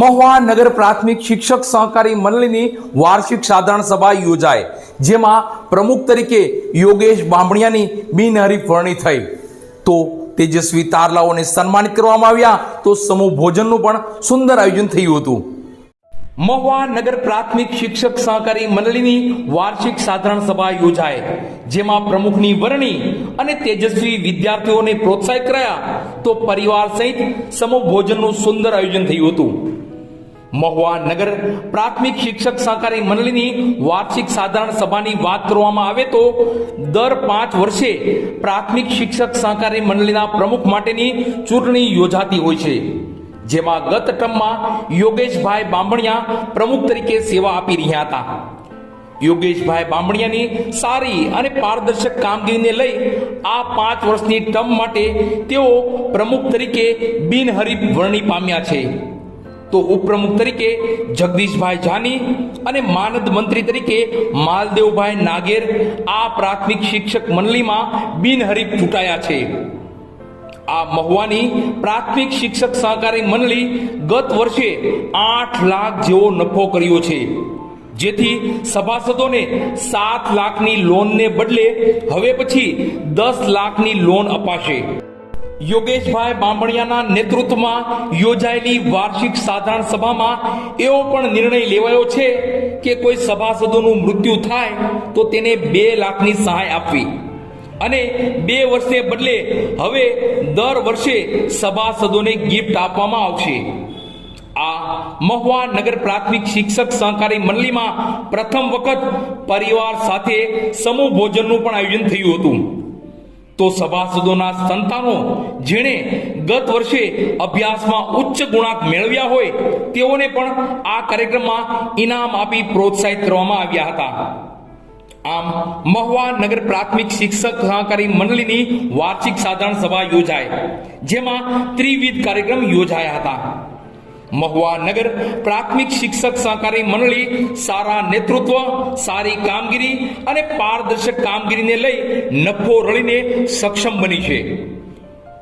મહુવા નગર પ્રાથમિક શિક્ષક સહકારી મંડળીની વાર્ષિક સાધારણ સભા યોજાય, જેમાં પ્રમુખ તરીકે યોગેશ બામણિયાની બિનહરીફ વરણી થઈ. તો તેજસ્વી તારલાઓને સન્માનિત કરવામાં આવ્યા, તો સમૂહ ભોજનનું પણ સુંદર આયોજન થયું હતું. મહુવા નગર પ્રાથમિક શિક્ષક સહકારી મંડળીની વાર્ષિક સાધારણ સભા યોજાય, જેમાં પ્રમુખની વરણી અને તેજસ્વી વિદ્યાર્થીઓને પ્રોત્સાહિત કર્યા, તો પરિવાર સહિત સમૂહ ભોજનનું સુંદર આયોજન થયું હતું. મહુવા નગર પ્રાથમિક શિક્ષક સહકારી મંડળીની વાર્ષિક સાધારણ સભાની વાત કરવામાં આવે તો દર પાંચ વર્ષે પ્રાથમિક શિક્ષક સહકારી મંડળીના પ્રમુખ માટેની ચૂંટણી યોજાતી હોય છે, જેમાં ગત ટર્મમાં યોગેશભાઈ બાંભણિયા પ્રમુખ તરીકે સેવા આપી રહ્યા હતા. યોગેશભાઈ બાંભણિયાની સારી અને પારદર્શક કામગીરીને લઈ આ પાંચ વર્ષની ટર્મ માટે તેઓ પ્રમુખ તરીકે બિનહરીફ વરણી પામ્યા છે. તો ઉપપ્રમુખ તરીકે જગદીશભાઈ જાની અને માનદ મંત્રી તરીકે માલદેવભાઈ નાગેર આ પ્રાથમિક શિક્ષક મંડળીમાં બિનહરીફ ચૂંટાયા છે. આ મહુવાની પ્રાથમિક શિક્ષક સહકારી મંડળી ગત વર્ષે આઠ લાખ જેવો નફો કર્યો છે. જેથી સભાસદોને સાત લાખની લોનને બદલે હવે પછી દસ લાખની લોન અપાશે. યોગેશભાઈ બાંભણિયાના નેતૃત્વમાં યોજાયેલી વાર્ષિક સાધારણ સભામાં એવો પણ નિર્ણય લેવાયો છે કે કોઈ સભાસદોનું મૃત્યુ થાય તો તેને બે લાખની સહાય આપવી. અને બે વર્ષને બદલે હવે દર વર્ષે સભાસદોને ગિફ્ટ આપવામાં આવશે. આ મહુવા નગર પ્રાથમિક શિક્ષક સહકારી મંડળીમાં પ્રથમ વખત પરિવાર સાથે સમૂહ ભોજનનું પણ આયોજન થયું હતું. તો સભાસદોના સંતાનો જેણે ગત વર્ષે અભ્યાસમાં ઉચ્ચ ગુણાંક મેળવ્યા હોય, તેઓને પણ આ કાર્યક્રમમાં ઇનામ આપી પ્રોત્સાહિત કરવામાં આવ્યા હતા. આમ, મહુવા નગર પ્રાથમિક શિક્ષક સહકારી મંડળીની વાર્ષિક સાધારણ સભા યોજાય, જેમાં ત્રિવિધ કાર્યક્રમ યોજાયા હતા. મહુવા નગર પ્રાથમિક શિક્ષક સહકારી મંડળી સારા નેતૃત્વ, સારી કામગીરી અને પારદર્શક કામગીરીને લઈ નફો રળીને સક્ષમ બની છે.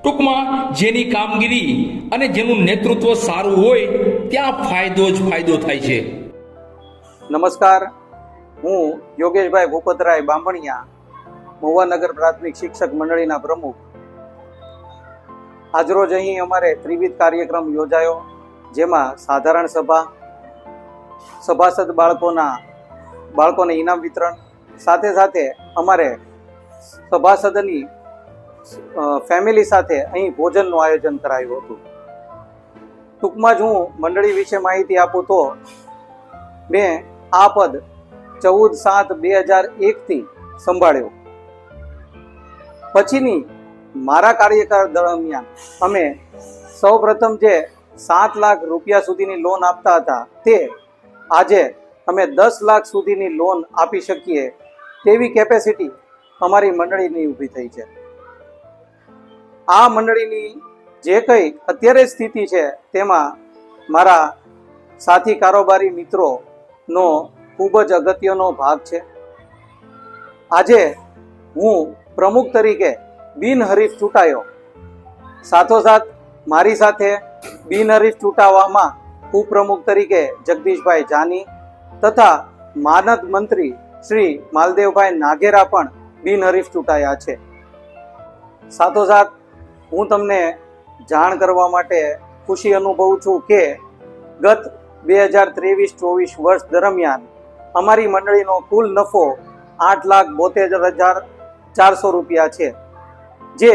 ટૂંકમાં જેની કામગીરી અને જેનું નેતૃત્વ સારું હોય, ત્યાં ફાયદો જ ફાયદો થાય છે. નમસ્કાર. હું યોગેશભાઈ ભૂપતરાય બાંભણિયા, મહુવાનગર પ્રાથમિક શિક્ષક મંડળીના પ્રમુખ. આજરોજ અહીં અમારે ત્રિવિધ કાર્યક્રમ યોજાયો. જેમાં સાધારણ સભા, સભાસદ બાળકોના, બાળકોને ઇનામ વિતરણ, સાથે સાથે અમારે સભાસદની ફેમિલી સાથે અહીં ભોજનનું આયોજન કરાયું હતું. ટૂંકમાં જ હું મંડળી વિશે માહિતી આપું તો, મેં આ પદ ચૌદ સાત બે હજાર એકથી સંભાળ્યો. પછીની મારા કાર્યકાળ દરમિયાન અમે સૌ પ્રથમ જે સાત લાખ રૂપિયા સુધીની લોન આપતા હતા. તે આજે અમે દસ લાખ સુધીની લોન આપી શકીએ તેવી કેપેસિટી અમારી મંડળીની ઊભી થઈ છે. આ મંડળીની જે કંઈ અત્યારે સ્થિતિ છે તેમાં મારા સાથી કારોબારી મિત્રોનો ખૂબ જ અગત્યનો ભાગ છે. આજે હું પ્રમુખ તરીકે બિનહરીફ ચૂંટાયો. સાથોસાથ મારી સાથે બિનહરીફ ચૂંટાવામાં ઉપપ્રમુખ તરીકે જગદીશભાઈ જાની તથા માનદ મંત્રી શ્રી માલદેવભાઈ નાગેરા પણ બિનહરીફ ચૂંટાયા છે. સાથોસાથ હું તમને જાણ કરવા માટે ખુશી અનુભવું છું કે ગત બે હજાર ત્રેવીસ ચોવીસ વર્ષ દરમિયાન અમારી મંડળીનો કુલ નફો આઠ લાખ બોતેર હજાર ચારસો રૂપિયા છે, જે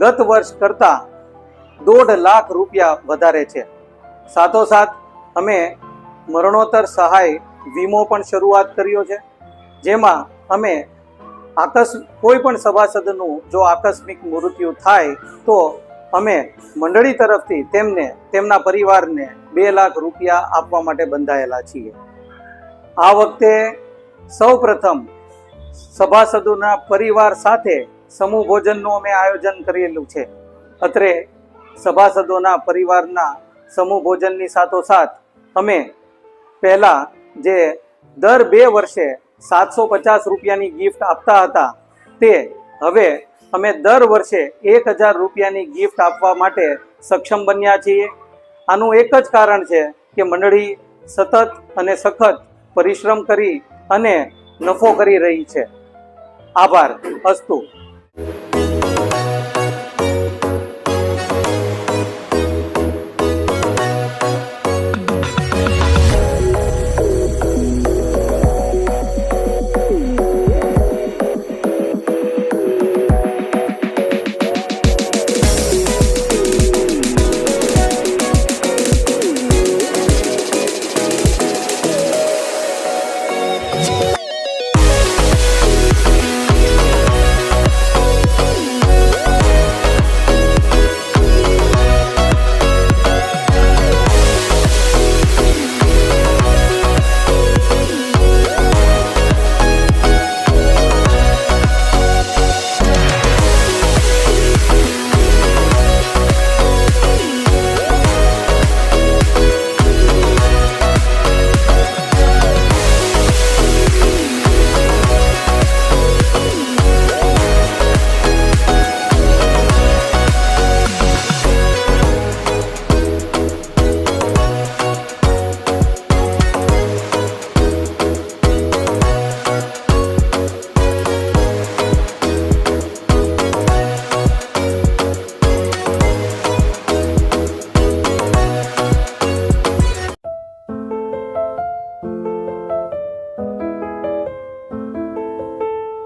ગત વર્ષ કરતાં દોઢ લાખ રૂપિયા વધારે છે. સાથોસાથ, અમે મરણોત્તર સહાય વીમો પણ શરૂઆત કર્યો છે, જેમાં અમે આકસ્મ કોઈ પણ સભાસદનું જો આકસ્મિક મૃત્યુ થાય, તો અમે મંડળી તરફથી તેમને, તેમના પરિવારને બે લાખ રૂપિયા આપવા માટે બંધાયેલા છીએ. આ વખતે સૌ પ્રથમ સભાસદોના પરિવાર સાથે સમૂહ ભોજનનું અમે આયોજન કરેલું છે. અત્રે સભાસદોના પરિવારના સમૂહ ભોજનની સાથોસાથ અમે પહેલાં જે દર બે વર્ષે સાતસો પચાસ રૂપિયાની ગિફ્ટ આપતા હતા, તે હવે અમે દર વર્ષે એક હજાર રૂપિયાની ગિફ્ટ આપવા માટે સક્ષમ બન્યા છીએ. આનું એક જ કારણ છે કે મંડળી સતત અને સખત પરિશ્રમ કરી અને નફો કરી રહી છે. આભાર, અસ્તુ.